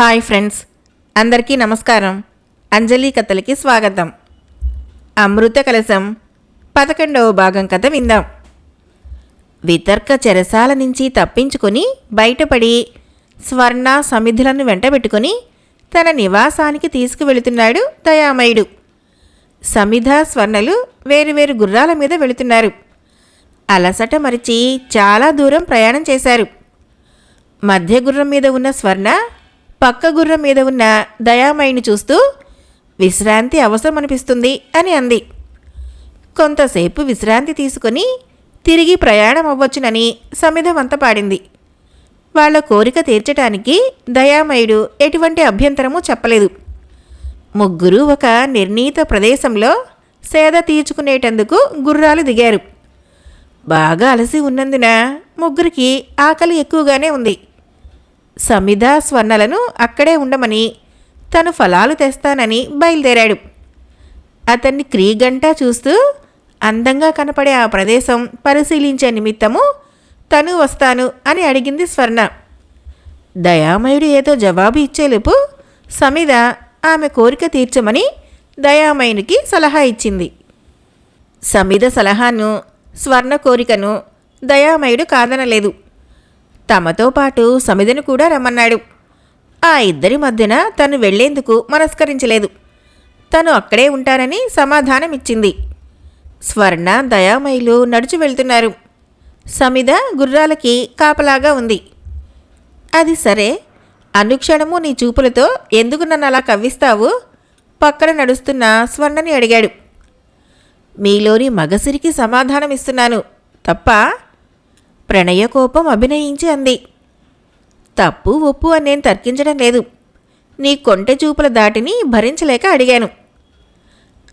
Hi friends అందరికీ నమస్కారం. అంజలి కథలకి స్వాగతం. అమృత కలశం పదకొండవ భాగం కథ విందాం. వితర్క చెరసాల నుంచి తప్పించుకొని బయటపడి స్వర్ణ సమిధులను వెంటబెట్టుకొని తన నివాసానికి తీసుకువెళుతున్నాడు దయామయుడు. సమిధ స్వర్ణలు వేరువేరు గుర్రాల మీద వెళుతున్నారు. అలసట మరిచి చాలా దూరం ప్రయాణం చేశారు. మధ్య గుర్రం మీద ఉన్న స్వర్ణ పక్క గుర్రం మీద ఉన్న దయామయిని చూస్తూ విశ్రాంతి అవసరం అనిపిస్తుంది అని అంది. కొంతసేపు విశ్రాంతి తీసుకొని తిరిగి ప్రయాణం అవ్వచ్చునని సమిధమంత పాడింది. వాళ్ళ కోరిక తీర్చటానికి దయామయుడు ఎటువంటి అభ్యంతరము చెప్పలేదు. ముగ్గురు ఒక నిర్ణీత ప్రదేశంలో సేద తీర్చుకునేటందుకు గుర్రాలు దిగారు. బాగా అలసి ఉన్నందున ముగ్గురికి ఆకలి ఎక్కువగానే ఉంది. సమిధ స్వర్ణలను అక్కడే ఉండమని తను ఫలాలు తెస్తానని బయలుదేరాడు. అతన్ని క్రీగంటా చూస్తూ అందంగా కనపడే ఆ ప్రదేశం పరిశీలించే నిమిత్తము తను వస్తాను అని అడిగింది స్వర్ణ. దయామయుడు ఏదో జవాబు ఇచ్చేలోపు సమిధ ఆమె కోరిక తీర్చమని దయామయునికి సలహా ఇచ్చింది. సమిధ సలహాను స్వర్ణ కోరికను దయామయుడు కాదనలేదు. తమతో పాటు సమిధను కూడా రమ్మన్నాడు. ఆ ఇద్దరి మధ్యన తను వెళ్ళేందుకు మనస్కరించలేదు. తను అక్కడే ఉంటానని సమాధానమిచ్చింది. స్వర్ణ దయామయులు నడుచు వెళ్తున్నారు. సమిద గుర్రాలకి కాపలాగా ఉంది. అది సరే అనుక్షణము నీ చూపులతో ఎందుకు నన్ను అలా కవ్విస్తావు? పక్కన నడుస్తున్న స్వర్ణని అడిగాడు. మీలోని మగసిరికి సమాధానమిస్తున్నాను. తప్ప? ప్రణయకోపం అభినయించి అంది. తప్పు ఒప్పు అని నేను తర్కించడం లేదు. నీ కొంటె చూపుల దాటిని భరించలేక అడిగాను.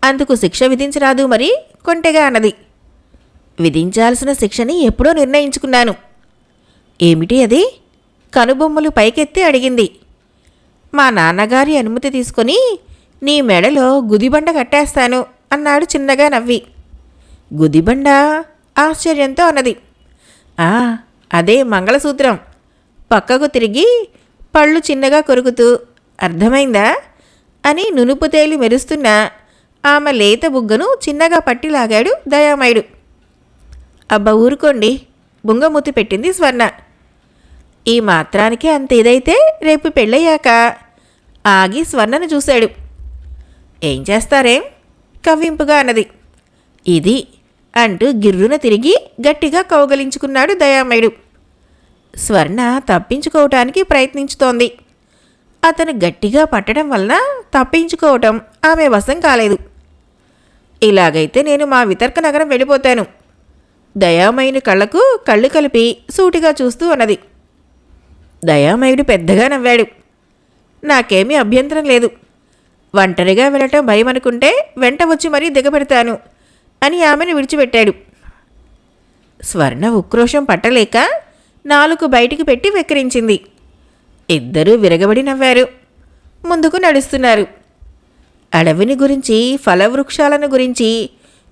అందుకు శిక్ష విధించరాదు మరి కొంటెగా అన్నది. విధించాల్సిన శిక్షని ఎప్పుడో నిర్ణయించుకున్నాను. ఏమిటి అది? కనుబొమ్మలు పైకెత్తి అడిగింది. మా నాన్నగారి అనుమతి తీసుకొని నీ మెడలో గుదిబండ కట్టేస్తాను అన్నాడు చిన్నగా నవ్వి. గుదిబండ ఆశ్చర్యంతో అన్నది. ఆ అదే మంగళసూత్రం. పక్కకు తిరిగి పళ్ళు చిన్నగా కొరుకుతూ అర్థమైందా? అని నునుపు తేలి మెరుస్తున్న ఆమె లేత బుగ్గను చిన్నగా పట్టిలాగాడు దయామయుడు. అబ్బా ఊరుకోండి. బుంగమూతి పెట్టింది స్వర్ణ. ఈ మాత్రానికి అంత ఇదైతే రేపు పెళ్ళయ్యాక. ఆగి స్వర్ణను చూశాడు. ఏం చేస్తారేం? కవ్వింపుగా అన్నది. ఇది అంటూ గిర్రున తిరిగి గట్టిగా కౌగలించుకున్నాడు దయామయుడు. స్వర్ణ తప్పించుకోవటానికి ప్రయత్నించుతోంది. అతను గట్టిగా పట్టడం వలన తప్పించుకోవటం ఆమె వశం కాలేదు. ఇలాగైతే నేను మా వితర్క నగరం వెళ్ళిపోతాను. దయామయుని కళ్ళకు కళ్ళు కలిపి సూటిగా చూస్తూ అన్నది దయామయుడు పెద్దగా నవ్వాడు. నాకేమీ అభ్యంతరం లేదు. ఒంటరిగా వెళ్ళటం భయం అనుకుంటే వెంట వచ్చి మరీ దిగబెడతాను. అని ఆమెను విడిచిపెట్టాడు. స్వర్ణ ఉక్రోషం పట్టలేక నాలుగు బయటికి పెట్టి వెక్కిరించింది. ఇద్దరూ విరగబడి నవ్వారు. ముందుకు నడుస్తున్నారు. అడవిని గురించి ఫలవృక్షాలను గురించి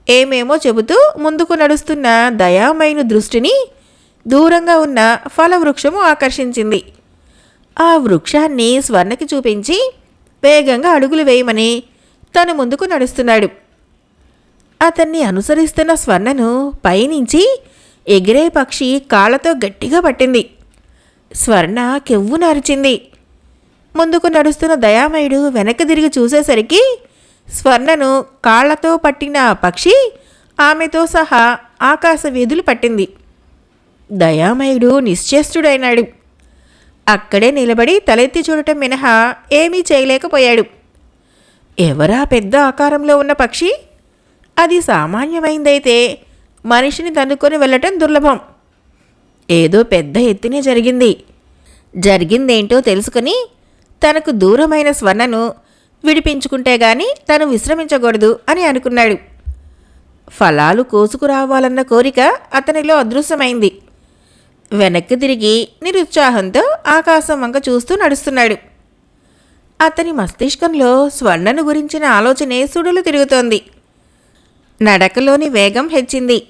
ఏమేమో చెబుతూ ముందుకు నడుస్తున్న దయామయుని దృష్టిని దూరంగా ఉన్న ఫలవృక్షము ఆకర్షించింది. ఆ వృక్షాన్ని స్వర్ణకి చూపించి వేగంగా అడుగులు వేయమని తను ముందుకు నడుస్తున్నాడు. అతన్ని అనుసరిస్తున్న స్వర్ణను పైనుంచి ఎగిరే పక్షి కాళ్ళతో గట్టిగా పట్టింది. స్వర్ణ కెవ్వు నరిచింది. ముందుకు నడుస్తున్న దయామయుడు వెనక్కి తిరిగి చూసేసరికి స్వర్ణను కాళ్ళతో పట్టిన పక్షి ఆమెతో సహా ఆకాశ వీధులు పట్టింది. దయామయుడు నిశ్చేష్టుడైనాడు. అక్కడే నిలబడి తలెత్తి చూడటం మినహా ఏమీ చేయలేకపోయాడు. ఎవరా పెద్ద ఆకారంలో ఉన్న పక్షి? అది సామాన్యమైందైతే మనిషిని తన్నుకొని వెళ్ళటం దుర్లభం. ఏదో పెద్ద ఎత్తునే జరిగింది. జరిగిందేంటో తెలుసుకుని తనకు దూరమైన స్వర్ణను విడిపించుకుంటే గాని తను విశ్రమించకూడదు అని అనుకున్నాడు. ఫలాలు కోసుకురావాలన్న కోరిక అతనిలో అదృశ్యమైంది. వెనక్కి తిరిగి నిరుత్సాహంతో ఆకాశం వంక చూస్తూ నడుస్తున్నాడు. అతని మస్తిష్కంలో స్వర్ణను గురించిన ఆలోచనే సుడులు తిరుగుతోంది. నడకలోని వేగం హెచ్చింది.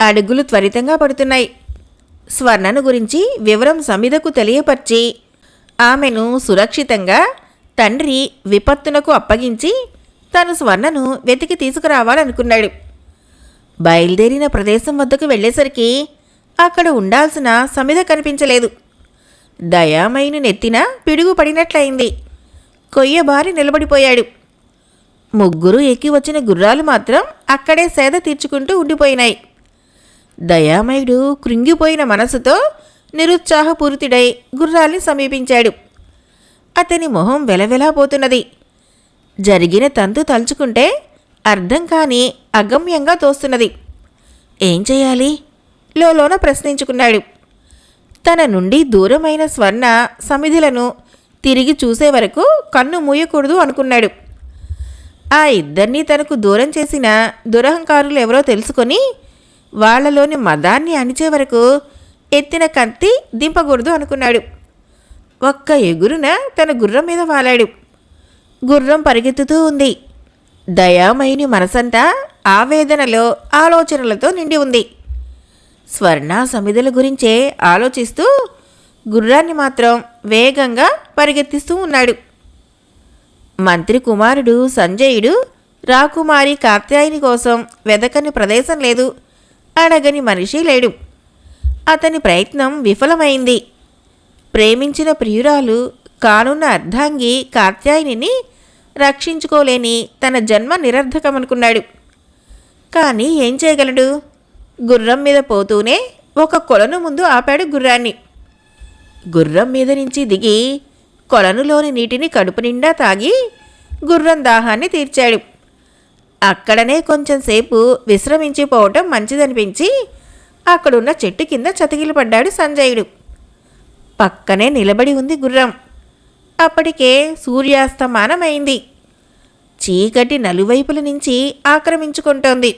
అడుగులు త్వరితంగా పడుతున్నాయి. స్వర్ణను గురించి వివరం సమిధకు తెలియపరిచి ఆమెను సురక్షితంగా తండ్రి విపత్తునకు అప్పగించి తను స్వర్ణను వెతికి తీసుకురావాలనుకున్నాడు. బయలుదేరిన ప్రదేశం వద్దకు వెళ్ళేసరికి అక్కడ ఉండాల్సిన సమిధ కనిపించలేదు. దయామయుని నెత్తిన పిడుగు పడినట్లయింది. కొయ్యబారి నిలబడిపోయాడు. ముగ్గురు ఎక్కి వచ్చిన గుర్రాలు మాత్రం అక్కడే సేద తీర్చుకుంటూ ఉండిపోయినాయి. దయామయుడు కృంగిపోయిన మనసుతో నిరుత్సాహపూరితుడై గుర్రాల్ని సమీపించాడు. అతని మొహం వెలవెలాపోతున్నది జరిగిన తంతు తలుచుకుంటే అర్థం కాని అగమ్యంగా తోస్తున్నది. ఏం చేయాలి? లోలోన ప్రశ్నించుకున్నాడు. తన నుండి దూరమైన స్వర్ణ సమిధులను తిరిగి చూసే వరకు కన్ను మూయకూడదు అనుకున్నాడు. ఆ ఇద్దరినీ తనకు దూరం చేసిన దురహంకారులు ఎవరో తెలుసుకొని వాళ్ళలోని మదాన్ని అణిచే వరకు ఎత్తిన కత్తి దింపకూడదు అనుకున్నాడు. ఒక్క ఎగురున తన గుర్రం మీద వాలాడు. గుర్రం పరిగెత్తుతూ ఉంది. దయామయుని మనసంతా ఆవేదనలో ఆలోచనలతో నిండి ఉంది. స్వర్ణ సమిధుల గురించే ఆలోచిస్తూ గుర్రాన్ని మాత్రం వేగంగా పరిగెత్తిస్తూ ఉన్నాడు. మంత్రి కుమారుడు సంజయుడు రాకుమారి కాత్యాయిని కోసం వెదకని ప్రదేశం లేదు అడగని మనిషి లేడు. అతని ప్రయత్నం విఫలమైంది. ప్రేమించిన ప్రియురాలు కానున్న అర్ధాంగి కాత్యాయిని రక్షించుకోలేని తన జన్మ నిరర్ధకమనుకున్నాడు. కానీ ఏం చేయగలడు? గుర్రం మీద పోతూనే ఒక కొలను ముందు ఆపాడు గుర్రాన్ని. గుర్రం మీద నుంచి దిగి కొలనులోని నీటిని కడుపు నిండా తాగి గుర్రం దాహాన్ని తీర్చాడు. అక్కడనే కొంచెం సేపు విశ్రమించిపోవటం మంచిదనిపించి అక్కడున్న చెట్టు కింద చతికిలపడ్డాడు సంజయుడు. పక్కనే నిలబడి ఉంది గుర్రం. అప్పటికే సూర్యాస్తమానమైంది. చీకటి నలువైపుల నుంచి ఆక్రమించుకుంటోంది.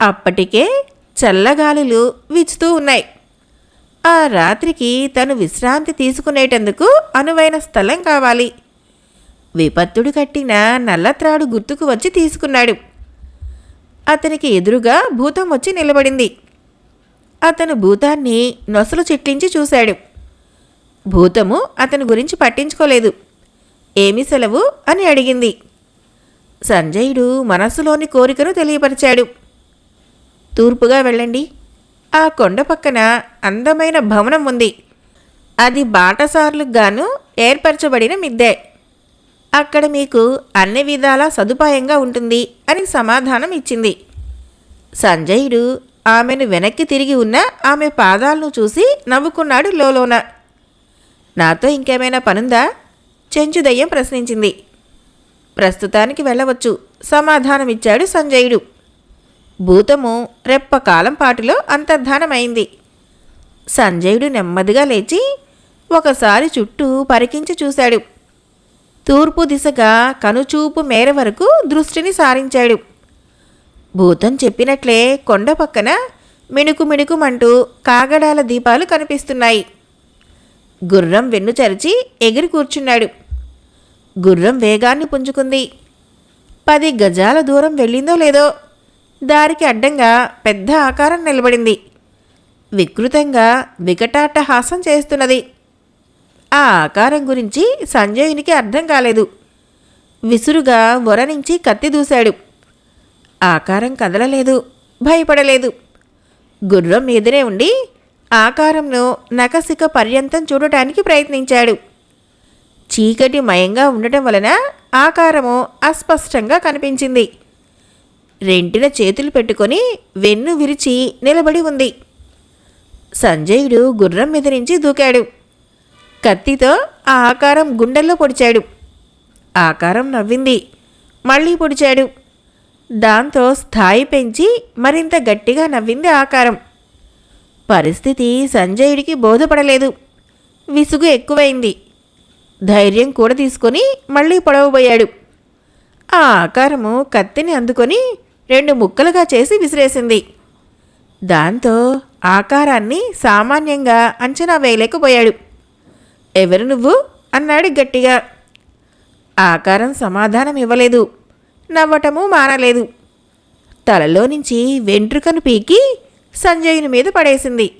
అప్పటికే చల్లగాలులు విచుతూ ఉన్నాయి. ఆ రాత్రికి తను విశ్రాంతి తీసుకునేటందుకు అనువైన స్థలం కావాలి. విపత్తుడు కట్టిన నల్లత్రాడు గుర్తుకు వచ్చి తీసుకున్నాడు. అతనికి ఎదురుగా భూతం వచ్చి నిలబడింది. అతను భూతాన్ని నొసలు చిట్లించి చూశాడు. భూతము అతని గురించి పట్టించుకోలేదు. ఏమి సెలవు అని అడిగింది. సంజయుడు మనస్సులోని కోరికను తెలియపరిచాడు. తూర్పుగా వెళ్ళండి. ఆ కొండ పక్కన అందమైన భవనం ఉంది. అది బాటసార్లకు గాను ఏర్పరచబడిన మిద్దె. అక్కడ మీకు అన్ని విధాలా సదుపాయంగా ఉంటుంది అని సమాధానం ఇచ్చింది. సంజయుడు ఆమెను వెనక్కి తిరిగి ఉన్న ఆమె పాదాలను చూసి నవ్వుకున్నాడు లోలోన. నాతో ఇంకేమైనా పనుందా? చెంచుదయ్యం ప్రశ్నించింది. ప్రస్తుతానికి వెళ్ళవచ్చు సమాధానమిచ్చాడు సంజయుడు. భూతము రెప్పకాలం పాటులో అంతర్ధానమైంది. సంజయుడు నెమ్మదిగా లేచి ఒకసారి చుట్టూ పరికించి చూశాడు. తూర్పు దిశగా కనుచూపు మేర వరకు దృష్టిని సారించాడు. భూతం చెప్పినట్లే కొండ పక్కన మిణుకు మిణుకుమంటూ కాగడాల దీపాలు కనిపిస్తున్నాయి. గుర్రం వెన్ను చరిచి ఎగిరి కూర్చున్నాడు. గుర్రం వేగాన్ని పుంజుకుంది. పది గజాల దూరం వెళ్ళిందో లేదో దారికి అడ్డంగా పెద్ద ఆకారం నిలబడింది. వికృతంగా వికటాటహాసం చేస్తున్నది. ఆ ఆకారం గురించి సంజయునికి అర్థం కాలేదు. విసురుగా వొర నుంచి కత్తి దూశాడు. ఆకారం కదలలేదు భయపడలేదు. గుర్రం మీదనే ఉండి ఆకారంను నకసిక పర్యంతం చూడటానికి ప్రయత్నించాడు. చీకటి మయంగా ఉండటం వలన ఆకారము అస్పష్టంగా కనిపించింది. రెంటిన చేతులు పెట్టుకొని వెన్ను విరిచి నిలబడి ఉంది. సంజయుడు గుర్రం మీద నుంచి దూకాడు. కత్తితో ఆ ఆకారం గుండెల్లో పొడిచాడు. ఆకారం నవ్వింది. మళ్ళీ పొడిచాడు. దాంతో స్థాయి పెంచి మరింత గట్టిగా నవ్వింది ఆకారం. పరిస్థితి సంజయుడికి బోధపడలేదు. విసుగు ఎక్కువైంది. ధైర్యం కూడా తీసుకొని మళ్ళీ పొడవబోయాడు. ఆ ఆకారము కత్తిని అందుకొని రెండు ముక్కలుగా చేసి విసిరేసింది. దాంతో ఆకారాన్ని సామాన్యంగా అంచనా వేయలేకపోయాడు. ఎవరు నువ్వు? అన్నాడు గట్టిగా. ఆకారం సమాధానం ఇవ్వలేదు. నవ్వటము మానలేదు. తలలో నుంచి వెంట్రుకను పీకి సంజయుని మీద పడేసింది.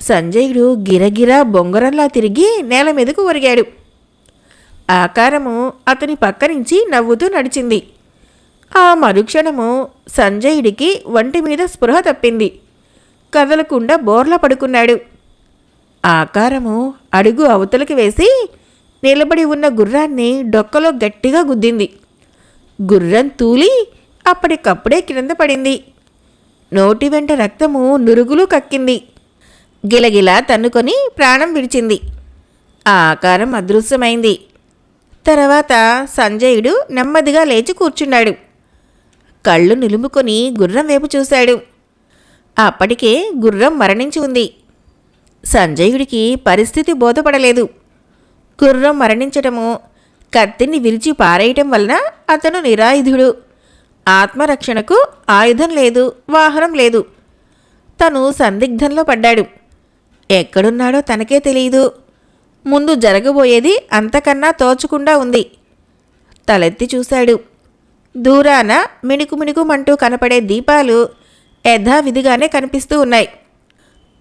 సంజయుడు గిరగిరా బొంగరంలా తిరిగి నేల మీదకు ఒరిగాడు. ఆకారము అతని పక్క నుంచి నవ్వుతూ నడిచింది. ఆ మరుక్షణము సంజయుడికి వంటి మీద స్పృహ తప్పింది. కదలకుండా బోర్ల పడుకున్నాడు. ఆకారము అడుగు అవతలకి వేసి నిలబడి ఉన్న గుర్రాన్ని డొక్కలో గట్టిగా గుద్దింది. గుర్రం తూలి అప్పటికప్పుడే క్రింద పడింది. నోటి వెంట రక్తము నురుగులు కక్కింది. గిలగిలా తన్నుకొని ప్రాణం విడిచింది. ఆ ఆకారం అదృశ్యమైంది. తర్వాత సంజయుడు నెమ్మదిగా లేచి కూర్చున్నాడు. కళ్ళు నిలుముకొని గుర్రం వైపు చూశాడు. అప్పటికే గుర్రం మరణించి ఉంది. సంజయుడికి పరిస్థితి బోధపడలేదు. గుర్రం మరణించటము కత్తిని విరిచి పారేయటం వలన అతను నిరాయుధుడు. ఆత్మరక్షణకు ఆయుధం లేదు వాహనం లేదు. తను సందిగ్ధంలో పడ్డాడు. ఎక్కడున్నాడో తనకే తెలియదు. ముందు జరగబోయేది అంతకన్నా తోచకుండా ఉంది. తలెత్తి చూశాడు. దూరాన మిణుకు మిణుకుమంటూ కనపడే దీపాలు యథావిధిగానే కనిపిస్తూ ఉన్నాయి.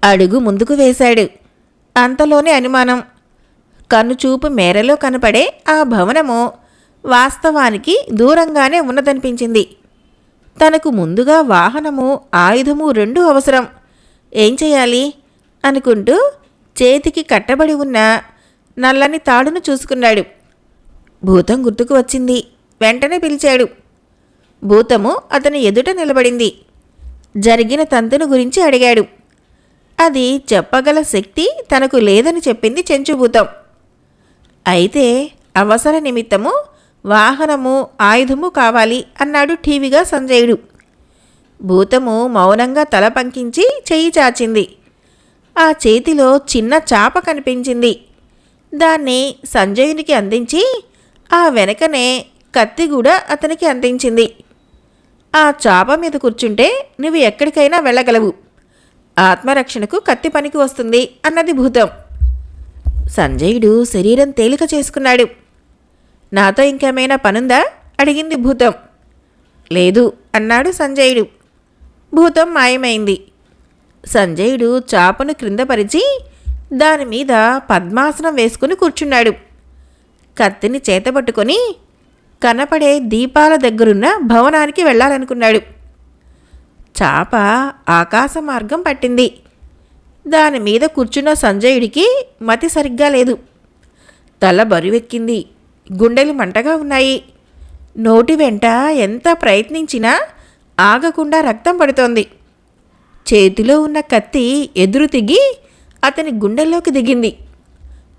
అడుగు ముందుకు వేశాడు. అంతలోనే అనుమానం. కనుచూపు మేరలో కనపడే ఆ భవనము వాస్తవానికి దూరంగానే ఉన్నదనిపించింది. తనకు ముందుగా వాహనము ఆయుధము రెండూ అవసరం. ఏం చేయాలి? అనుకుంటూ చేతికి కట్టబడి ఉన్న నల్లని తాడును చూసుకున్నాడు. భూతం గుర్తుకు వచ్చింది. వెంటనే పిలిచాడు. భూతము అతని ఎదుట నిలబడింది. జరిగిన తంతును గురించి అడిగాడు. అది చెప్పగల శక్తి తనకు లేదని చెప్పింది చెంచుభూతం. అయితే అవసర నిమిత్తము వాహనము ఆయుధము కావాలి అన్నాడు ఠీవిగా సంజయుడు. భూతము మౌనంగా తల పంకించి చెయ్యి చాచింది. ఆ చేతిలో చిన్న చాప కనిపించింది. దాన్ని సంజయునికి అందించి ఆ వెనకనే కత్తి కూడా అతనికి అందించింది. ఆ చాప మీద కూర్చుంటే నువ్వు ఎక్కడికైనా వెళ్ళగలవు. ఆత్మరక్షణకు కత్తి పనికి వస్తుంది అన్నది భూతం. సంజయుడు శరీరం తేలిక చేసుకున్నాడు. నాతో ఇంకేమైనా పనుందా? అడిగింది భూతం. లేదు అన్నాడు సంజయుడు. భూతం మాయమైంది. సంజయుడు చాపను క్రిందపరిచి దానిమీద దాని మీద పద్మాసనం వేసుకుని కూర్చున్నాడు. కత్తిని చేతబట్టుకొని కనపడే దీపాల దగ్గరున్న భవనానికి వెళ్ళాలనుకున్నాడు. చాప ఆకాశ మార్గం పట్టింది. దాని మీద కూర్చున్న సంజయుడికి మతి సరిగ్గా లేదు. తల బరువెక్కింది. గుండెలు మంటగా ఉన్నాయి. నోటి వెంట ఎంత ప్రయత్నించినా ఆగకుండా రక్తం పడుతోంది. చేతిలో ఉన్న కత్తి ఎదురు తిగి అతని గుండెల్లోకి దిగింది.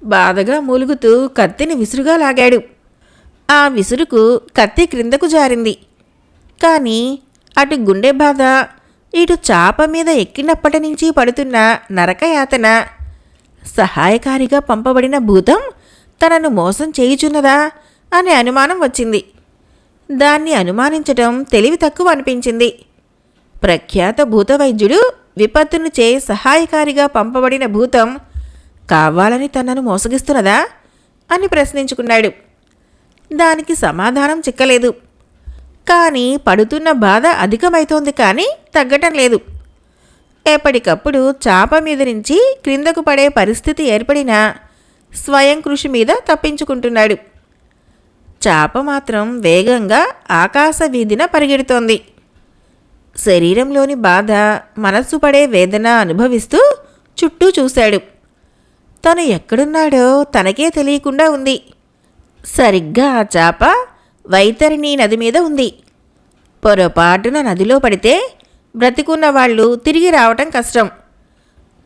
బాధగా మూలుగుతూ కత్తిని విసురుగా లాగాడు. ఆ విసురుకు కత్తి క్రిందకు జారింది. కానీ అటు గుండె బాధ ఇటు చాప మీద ఎక్కినప్పటి నుంచి పడుతున్న నరకయాతన సహాయకారిగా పంపబడిన భూతం తనను మోసం చేయుచున్నదా అనే అనుమానం వచ్చింది. దాన్ని అనుమానించటం తెలివి తక్కువ అనిపించింది. ప్రఖ్యాత భూత వైద్యుడు విపత్తును చే సహాయకారిగా పంపబడిన భూతం కావాలని తనను మోసగిస్తున్నదా అని ప్రశ్నించుకున్నాడు. దానికి సమాధానం చిక్కలేదు. కానీ పడుతున్న బాధ అధికమైతోంది కానీ తగ్గటం లేదు. ఎప్పటికప్పుడు చాప మీద నుంచి క్రిందకు పడే పరిస్థితి ఏర్పడిన స్వయం కృషి మీద తప్పించుకుంటున్నాడు. చాప మాత్రం వేగంగా ఆకాశ వీధిన పరిగెడుతోంది. శరీరంలోని బాధ మనస్సు పడే వేదన అనుభవిస్తూ చుట్టూ చూశాడు. తను ఎక్కడున్నాడో తనకే తెలియకుండా ఉంది. సరిగ్గా ఆ చేప వైతరిణి నది మీద ఉంది. పొరపాటున నదిలో పడితే బ్రతికున్న వాళ్ళు తిరిగి రావటం కష్టం.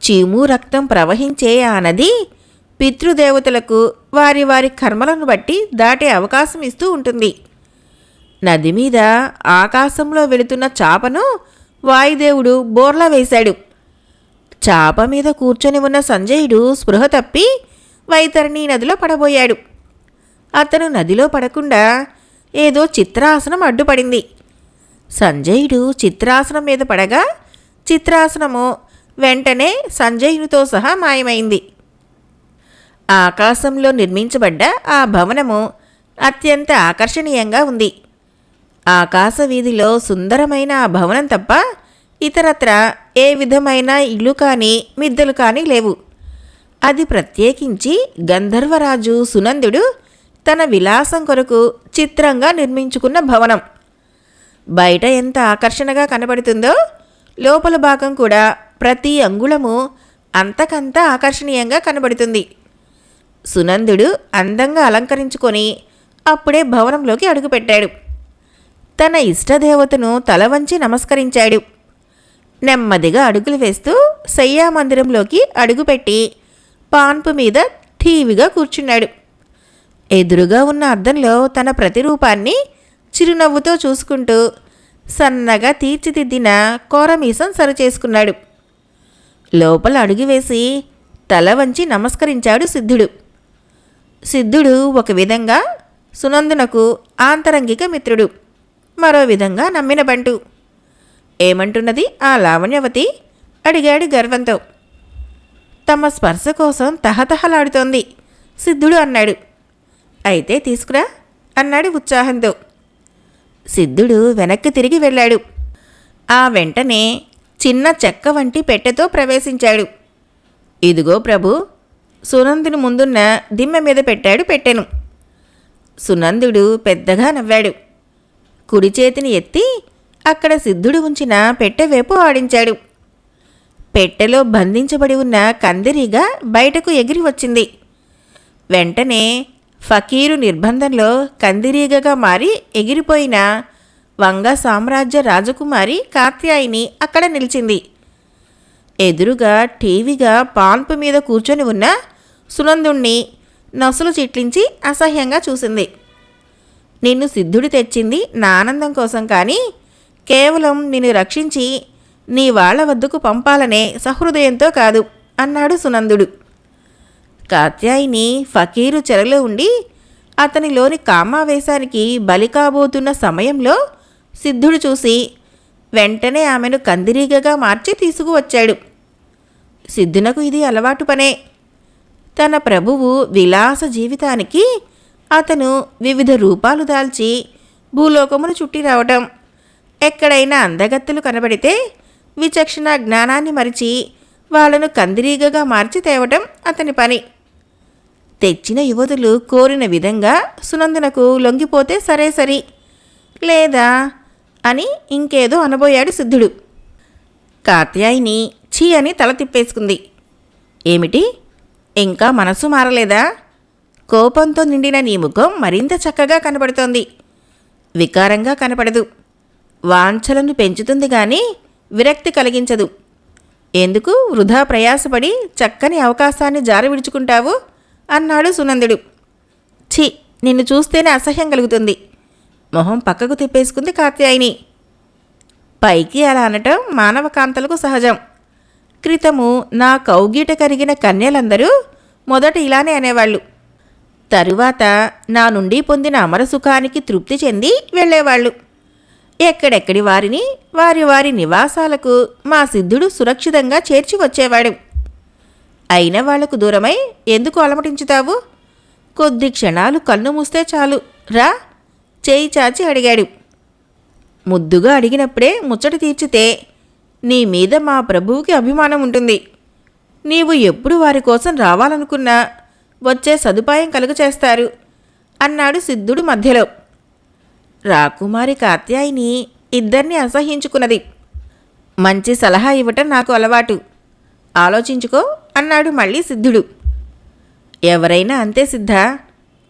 చీము రక్తం ప్రవహించే ఆ నది పితృదేవతలకు వారి వారి కర్మలను బట్టి దాటే అవకాశం ఇస్తూ ఉంటుంది. నది మీద ఆకాశంలో వెళుతున్న చాపను వాయుదేవుడు బోర్లా వేశాడు. చాప మీద కూర్చొని ఉన్న సంజయుడు స్పృహ తప్పి వైతరణి నదిలో పడబోయాడు. అతను నదిలో పడకుండా ఏదో చిత్రాసనం అడ్డుపడింది. సంజయుడు చిత్రాసనం మీద పడగా చిత్రాసనము వెంటనే సంజయునితో సహా మాయమైంది. ఆకాశంలో నిర్మించబడ్డ ఆ భవనము అత్యంత ఆకర్షణీయంగా ఉంది. ఆకాశ వీధిలో సుందరమైన ఆ భవనం తప్ప ఇతరత్ర ఏ విధమైన ఇల్లు కానీ మిద్దెలు కానీ లేవు. అది ప్రత్యేకించి గంధర్వరాజు సునందుడు తన విలాసం కొరకు చిత్రంగా నిర్మించుకున్న భవనం. బయట ఎంత ఆకర్షణగా కనబడుతుందో లోపల భాగం కూడా ప్రతి అంగుళము అంతకంత ఆకర్షణీయంగా కనబడుతుంది. సునందుడు అందంగా అలంకరించుకొని అప్పుడే భవనంలోకి అడుగుపెట్టాడు. తన ఇష్టదేవతను తల వంచి నమస్కరించాడు. నెమ్మదిగా అడుగులు వేస్తూ శయ్యా మందిరంలోకి అడుగుపెట్టి పాన్పు మీద ఠీవిగా కూర్చున్నాడు. ఎదురుగా ఉన్న అద్దంలో తన ప్రతిరూపాన్ని చిరునవ్వుతో చూసుకుంటూ సన్నగా తీర్చిదిద్దిన కోరమీసం సరిచేసుకున్నాడు లోపల అడుగు వేసి తల వంచి నమస్కరించాడు సిద్ధుడు. సిద్ధుడు ఒక విధంగా సునందునకు ఆంతరంగిక మిత్రుడు. మరో విధంగా నమ్మిన బంటు. ఏమంటున్నది? ఆ లావణ్యవతి అడిగాడు గర్వంతో. తమ స్పర్శ కోసం తహతహలాడుతోంది సిద్ధుడు అన్నాడు. అయితే తీసుకురా అన్నాడు ఉత్సాహంతో. సిద్ధుడు వెనక్కి తిరిగి వెళ్ళాడు. ఆ వెంటనే చిన్న చెక్క వంటి పెట్టెతో ప్రవేశించాడు. ఇదిగో ప్రభు సునందుని ముందున్న దిమ్మె మీద పెట్టాడు పెట్టెను. సునందుడు పెద్దగా నవ్వాడు. కుడి చేతిని ఎత్తి అక్కడ సిద్ధుడు ఉంచిన పెట్టె వైపు ఆడించాడు. పెట్టెలో బంధించబడి ఉన్న కందిరీగా బయటకు ఎగిరి వచ్చింది. వెంటనే ఫకీరు నిర్బంధంలో కందిరీగగా మారి ఎగిరిపోయిన వంగ సామ్రాజ్య రాజకుమారి కాత్యాయిని అక్కడ నిలిచింది. ఎదురుగా టీవీగా పాన్పు మీద కూర్చొని ఉన్న సునందుణ్ణి నసులు చిట్లించి అసహ్యంగా చూసింది. నిన్ను సిద్ధుడు తెచ్చింది నా ఆనందం కోసం కానీ కేవలం నిన్ను రక్షించి నీ వాళ్ళ వద్దకు పంపాలనే సహృదయంతో కాదు అన్నాడు సునందుడు. కాత్యాయిని ఫకీరు చెరలో ఉండి అతనిలోని కామావేశానికి బలి కాబోతున్న సమయంలో సిద్ధుడు చూసి వెంటనే ఆమెను కందిరీగగా మార్చి తీసుకువచ్చాడు. సిద్ధునకు ఇది అలవాటు పనే. తన ప్రభువు విలాస జీవితానికి అతను వివిధ రూపాలు దాల్చి భూలోకమును చుట్టి రావటం ఎక్కడైనా అందగత్తులు కనబడితే విచక్షణ జ్ఞానాన్ని మరిచి వాళ్ళను కందిరీగగా మార్చి తేవటం అతని పని. తెచ్చిన యువతులు కోరిన విధంగా సునందనకు లొంగిపోతే సరే సరి. లేదా? అని ఇంకేదో అనబోయాడు సిద్ధుడు. కాత్యాయిని ఛీ అని తల తిప్పేసుకుంది. ఏమిటి? ఇంకా మనసు మారలేదా? కోపంతో నిండిన నీ ముఖం మరింత చక్కగా కనపడుతోంది వికారంగా కనపడదు. వాంఛలను పెంచుతుంది కానీ విరక్తి కలిగించదు. ఎందుకు వృధా ప్రయాసపడి చక్కని అవకాశాన్ని జారవిడుచుకుంటావు విడుచుకుంటావు? అన్నాడు సునందుడు. ఛీ నిన్ను చూస్తేనే అసహ్యం కలుగుతుంది. మొహం పక్కకు తిప్పేసుకుంది కాత్యాయిని పైకి అలా అనటం మానవ కాంతలకు సహజం. క్రితము నా కౌగీట కరిగిన కన్యలందరూ మొదట ఇలానే అనేవాళ్ళు. తరువాత నా నుండి పొందిన అమరసుఖానికి తృప్తి చెంది వెళ్ళేవాళ్ళు. ఎక్కడెక్కడి వారిని వారి వారి నివాసాలకు మా సిద్ధుడు సురక్షితంగా చేర్చి వచ్చేవాడు. అయిన వాళ్ళకు దూరమై ఎందుకు అలమటించుతావు? కొద్ది క్షణాలు కన్ను మూస్తే చాలు. రా చేయి చాచి అడిగాడు. ముద్దుగా అడిగినప్పుడే ముచ్చట తీర్చితే నీ మీద మా ప్రభువుకి అభిమానం ఉంటుంది. నీవు ఎప్పుడు వారి కోసం రావాలనుకున్నా వచ్చే సదుపాయం కలుగచేస్తారు అన్నాడు సిద్ధుడు మధ్యలో. రాకుమారి కాత్యాయిని ఇద్దరిని అసహించుకున్నది మంచి సలహా ఇవ్వటం నాకు అలవాటు. ఆలోచించుకో అన్నాడు మళ్ళీ సిద్ధుడు. ఎవరైనా అంతే సిద్ధ.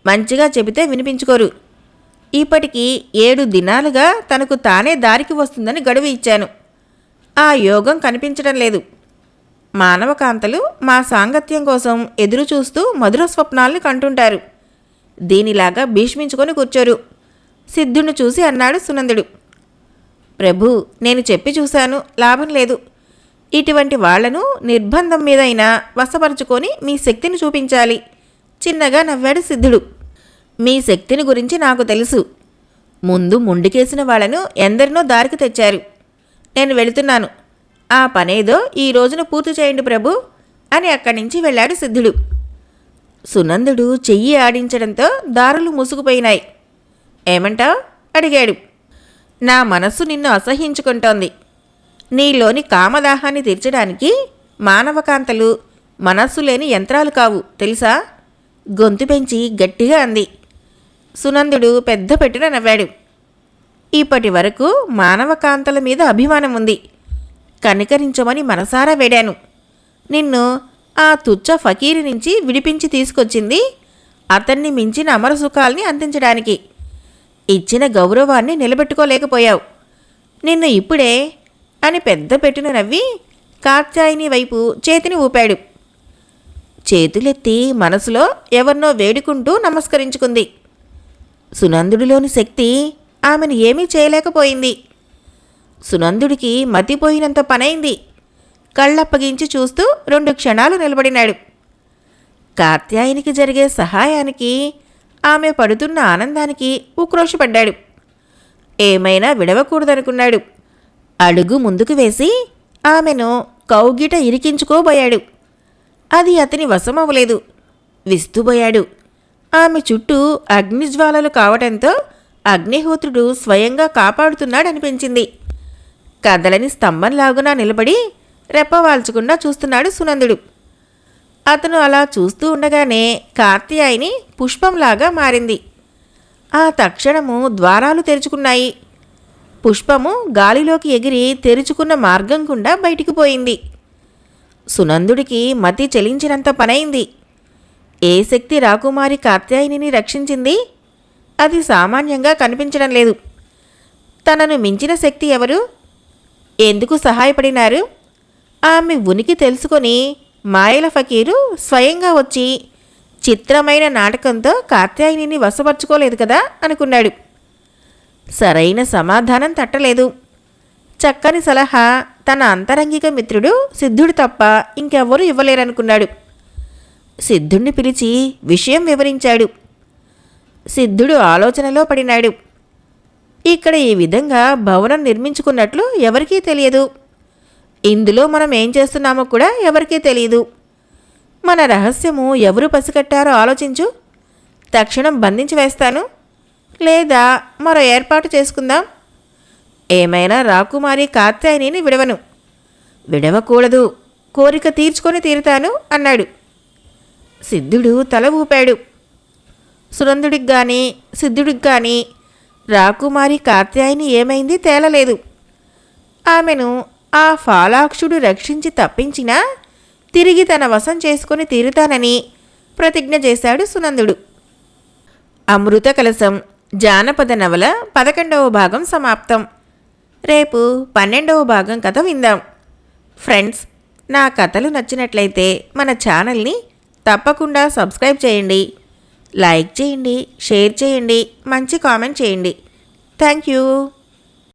మంచిగా చెబితే వినిపించుకోరు. ఇప్పటికి ఏడు దినాలుగా తనకు తానే దారికి వస్తుందని గడువు ఇచ్చాను. ఆ యోగం కనిపించడం లేదు. మానవకాంతలు మా సాంగత్యం కోసం ఎదురు చూస్తూ మధుర స్వప్నాల్ని కంటుంటారు. దీనిలాగా భీష్మించుకొని కూర్చోరు. సిద్ధుణ్ణి చూసి అన్నాడు సునందుడు. ప్రభు నేను చెప్పి చూశాను. లాభం లేదు. ఇటువంటి వాళ్ళను నిర్బంధం మీదైనా వశపరుచుకొని మీ శక్తిని చూపించాలి. చిన్నగా నవ్వాడు సిద్ధుడు. మీ శక్తిని గురించి నాకు తెలుసు. ముందు ముండికేసిన వాళ్ళను ఎందరినో దారికి తెచ్చారు. నేను వెళుతున్నాను. ఆ పనేదో ఈ రోజున పూర్తి చేయండి ప్రభు అని అక్కడి నుంచి వెళ్ళాడు సిద్ధుడు. సునందుడు చెయ్యి ఆడించడంతో దారులు మూసుకుపోయినాయి ఏమంటావ్? అడిగాడు. నా మనస్సు నిన్ను అసహించుకుంటోంది నీలోని కామదాహాన్ని తీర్చడానికి మానవకాంతలు మనస్సు లేని యంత్రాలు కావు తెలుసా? గొంతు పెంచి గట్టిగా అంది. సునందుడు పెద్ద పెట్టున నవ్వాడు. ఇప్పటి వరకు మానవకాంతల మీద అభిమానం ఉంది. కనికరించమని మనసారా వేడాను. నిన్ను ఆ తుచ్చ ఫకీరి నుంచి విడిపించి తీసుకొచ్చింది అతన్ని మించిన అమర సుఖాల్ని అందించడానికి. ఇచ్చిన గౌరవాన్ని నిలబెట్టుకోలేకపోయావు. నిన్ను ఇప్పుడే అని పెద్ద పెట్టున నవ్వి కాత్యాయిని వైపు చేతిని ఊపాడు. చేతులెత్తి మనసులో ఎవరినో వేడుకుంటూ నమస్కరించుకుంది. సునందుడిలోని శక్తి ఆమెను ఏమీ చేయలేకపోయింది. సునందుడికి మతిపోయినంత పనైంది. కళ్ళప్పగించి చూస్తూ రెండు క్షణాలు నిలబడినాడు. కాత్యాయనికి జరిగే సహాయానికి ఆమె పడుతున్న ఆనందానికి ఉక్రోషపడ్డాడు. ఏమైనా విడవకూడదనుకున్నాడు. అడుగు ముందుకు వేసి ఆమెను కౌగిట ఇరికించుకోబోయాడు. అది అతని వశమవ్వలేదు. విస్తుబోయాడు ఆమె చుట్టూ అగ్నిజ్వాలలు కావటంతో అగ్నిహోత్రుడు స్వయంగా కాపాడుతున్నాడనిపించింది. కదలని స్తంభంలాగునా నిలబడి రెప్పవాల్చకుండా చూస్తున్నాడు సునందుడు. అతను అలా చూస్తూ ఉండగానే కార్తియాయిని పుష్పంలాగా మారింది. ఆ తక్షణము ద్వారాలు తెరుచుకున్నాయి. పుష్పము గాలిలోకి ఎగిరి తెరుచుకున్న మార్గం గుండా బయటికి పోయింది. సునందుడికి మతి చెలించినంత పనైంది. ఏ శక్తి రాకుమారి కాత్యాయనిని రక్షించింది? అది సామాన్యంగా కనిపించడం లేదు. తనను మించిన శక్తి ఎవరు? ఎందుకు సహాయపడినారు? ఆమె ఉనికి తెలుసుకొని మాయల ఫకీరు స్వయంగా వచ్చి చిత్రమైన నాటకంతో కాత్యాయనిని వశపరుచుకోలేదు కదా అనుకున్నాడు. సరైన సమాధానం తట్టలేదు. చక్కని సలహా తన అంతరంగిక మిత్రుడు సిద్ధుడు తప్ప ఇంకెవ్వరూ ఇవ్వలేరనుకున్నాడు. సిద్ధుణ్ణి పిలిచి విషయం వివరించాడు. సిద్ధుడు ఆలోచనలో పడినాడు. ఇక్కడ ఈ విధంగా భవనం నిర్మించుకున్నట్లు ఎవరికీ తెలియదు. ఇందులో మనం ఏం చేస్తున్నామో కూడా ఎవరికీ తెలియదు మన రహస్యము ఎవరు పసిగట్టారో ఆలోచించు. తక్షణం బంధించి వేస్తాను. లేదా మరో ఏర్పాటు చేసుకుందాం. ఏమైనా రాకుమారి కాత్యాయనిని విడవను. విడవకూడదు. కోరిక తీర్చుకొని తీరుతాను అన్నాడు. సిద్ధుడు తల ఊపాడు. సునందుడికి కానీ సిద్ధుడికి కానీ రాకుమారి కాత్యాయని ఏమైంది తేలలేదు. ఆమెను ఆ ఫాలాక్షుడు రక్షించి తప్పించినా తిరిగి తన వశం చేసుకుని తీరుతానని ప్రతిజ్ఞ చేశాడు సునందుడు. అమృత కలశం జానపద నవల పదకొండవ భాగం సమాప్తం. రేపు పన్నెండవ భాగం కథ విందాం. ఫ్రెండ్స్ నా కథలు నచ్చినట్లయితే మన ఛానల్ని తప్పకుండా సబ్స్క్రైబ్ చేయండి. లైక్ చేయండి షేర్ చేయండి మంచి కామెంట్ చేయండి. Thank you.